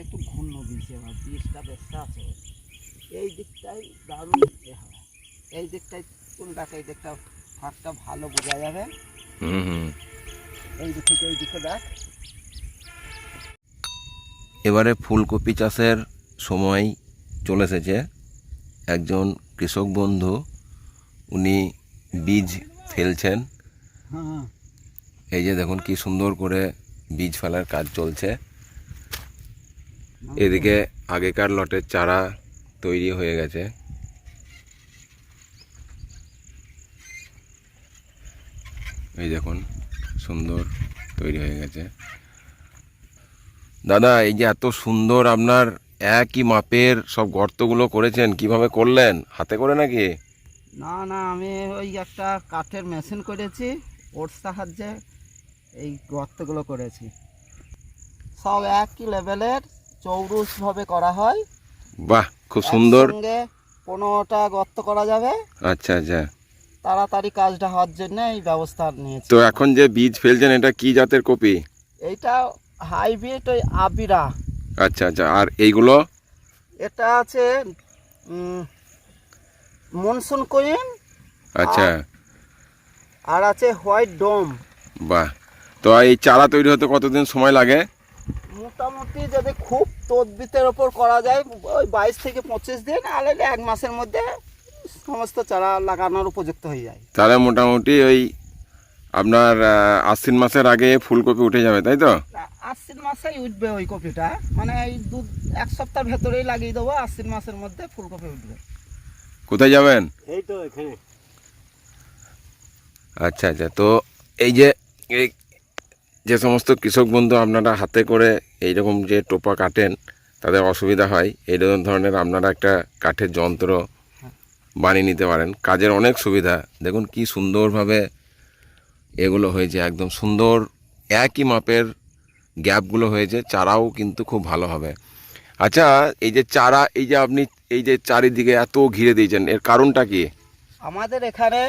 একটু ঘূর্ণ দিয়েছে এবার বীজটা বেশটা আছে। এই দিকটাই দারুণ এ হয় এই দিকটাই ফুলটাকে এই দিকটা ফাঁকটা ভালো বোঝা যাবে? এই দিক থেকে এই দিকে দেখ। এবারে ফুলকপি চাষের সময় চলে এসেছে। একজন কৃষক বন্ধু উনি বীজ ফেলছেন। হ্যাঁ। এই যে দেখুন কি সুন্দর করে বীজ ফেলার কাজ চলছে। এদিকে আগেকার লটের চারা তৈরি হয়ে গেছে। এই দেখুন, সুন্দর তৈরি হয়ে গেছে। দাদা, এই যে এত সুন্দর আপনার একই মাপের সব গর্তগুলো করেছেন, কীভাবে করলেন? হাতে করে নাকি? না না, আমি ওই একটা কাঠের মেশিন করেছি, ওর সাহায্যে এই গর্তগুলো করেছি। সব একই লেভেলের চৌরুসভাবে করা হয়। বাহ খুব সুন্দর। পনেরোটা গর্ত করা যাবে। আচ্ছা আচ্ছা। তাড়াতাড়ি কাজটা হওয়ার জন্য এই ব্যবস্থা নিয়েছি। তো এখন যে বীজ ফেলছেন এটা কি জাতের কপি? এইটা হাইব্রিড ওই আবিরা। আচ্ছা আচ্ছা। আর এইগুলো? এটা আছে মনসুন কুইন আচ্ছা। আর আছে হোয়াইট ডোম। বাহ। তো এই চারা তৈরি হতে কতদিন সময় লাগে? মোটামুটি যদি খুব তদবিতের ওপর করা যায় ওই বাইশ থেকে পঁচিশ দিন আর এক মাসের মধ্যে সমস্ত চারা লাগানোর উপযুক্ত হয়ে যায়। তাহলে মোটামুটি ওই আপনার আশ্বিন মাসের আগে ফুলকপি উঠে যাবে তাই তো? আশ্বিন মাসেই উঠবে ওই কপিটা। মানে এই দু এক সপ্তাহ ভেতরেই লাগিয়ে দেবো আশ্বিন মাসের মধ্যে ফুলকপি উঠবে। কোথায় যাবেন? এই তো এখানে। আচ্ছা আচ্ছা। তো এই যে এই যে সমস্ত কৃষক বন্ধু আপনারা হাতে করে এই রকম যে টোপা কাটেন, তাদের অসুবিধা হয়। এই ধরনের আপনারা একটা কাঠের যন্ত্র বানিয়ে নিতে পারেন। কাজের অনেক সুবিধা। দেখুন কি সুন্দরভাবে এগুলো হয়েছে। একদম সুন্দর, একই মাপের গ্যাপগুলো হয়েছে। চারাও কিন্তু খুব ভালো হবে। আচ্ছা এই যে চারা, এই যে আপনি এই যে চারিদিকে এত ঘিরে দিয়েছেন, এর কারণটা কি? আমাদের এখানে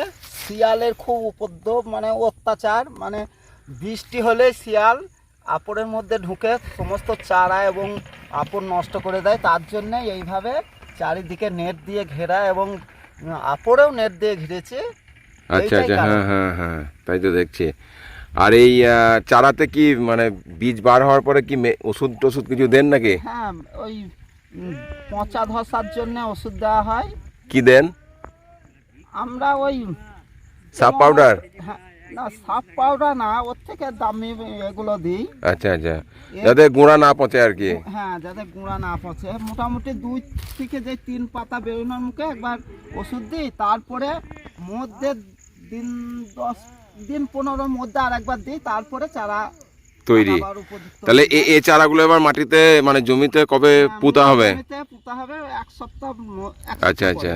শিয়ালের খুব উপদ্রব মানে অত্যাচার মানে বৃষ্টি হলে শিয়াল আপড়ের মধ্যে ঢুকে সমস্ত চারা এবং আপড় নষ্ট করে দেয়। তার জন্যে এইভাবে চারিদিকে নেট দিয়ে ঘেরা এবং আপড়েও নেট দিয়ে ঘিরেছে। আচ্ছা আচ্ছা হ্যাঁ হ্যাঁ হ্যাঁ তাই তো দেখছি। আর এই চারাতে কি মানে বীজ বার হওয়ার পরে কি ওষুধ টষুধ কিছু দেন নাকি? হ্যাঁ ওই পচা ধসার জন্য ওষুধ দেওয়া হয়। কি দেন? আমরা ওই সাপ পাউডার হ্যাঁ, না সাপ পাউডার না ওর থেকে দামি এগুলো দিই। আচ্ছা আচ্ছা। যাতে গুঁড়া না পচে আর কি। হ্যাঁ যাতে গুঁড়া না পচে। মোটামুটি দুই থেকে যে তিন পাতা বেরোনোর মুখে একবার ওষুধ দিই তারপরে মধ্যে দিন দশ দিন পনেরোর মধ্যে আর একবার দিই তারপরে চারা তৈরি। তাহলে হয়ে এ এ চারাগুলো এবার মাটিতে মানে জমিতে কবে যায়। পুঁতা হবে? পুঁতা হবে এক সপ্তাহ আচ্ছা আচ্ছা।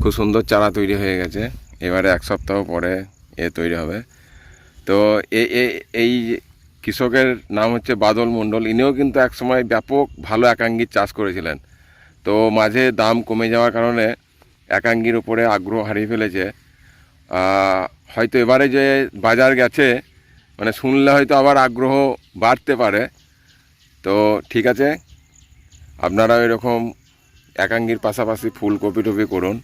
খুব সুন্দর চারা তৈরি হয়ে গেছে। এবারে এক সপ্তাহ পরে এ তৈরি হবে। তো এই কৃষকের নাম হচ্ছে বাদল মণ্ডল। ইনিও কিন্তু একসময় ব্যাপক ভালো একাঙ্গির চাষ করেছিলেন। তো মাঝে দাম কমে যাওয়ার কারণে একাঙ্গির উপরে আগ্রহ হারিয়ে ফেলেছে। হয়তো এবারে যে বাজার গেছে মানে শুনলে হয়তো আবার আগ্রহ বাড়তে পারে। তো ঠিক আছে আপনারা এরকম একাঙ্গির পাশাপাশি ফুলকপি টপি করুন।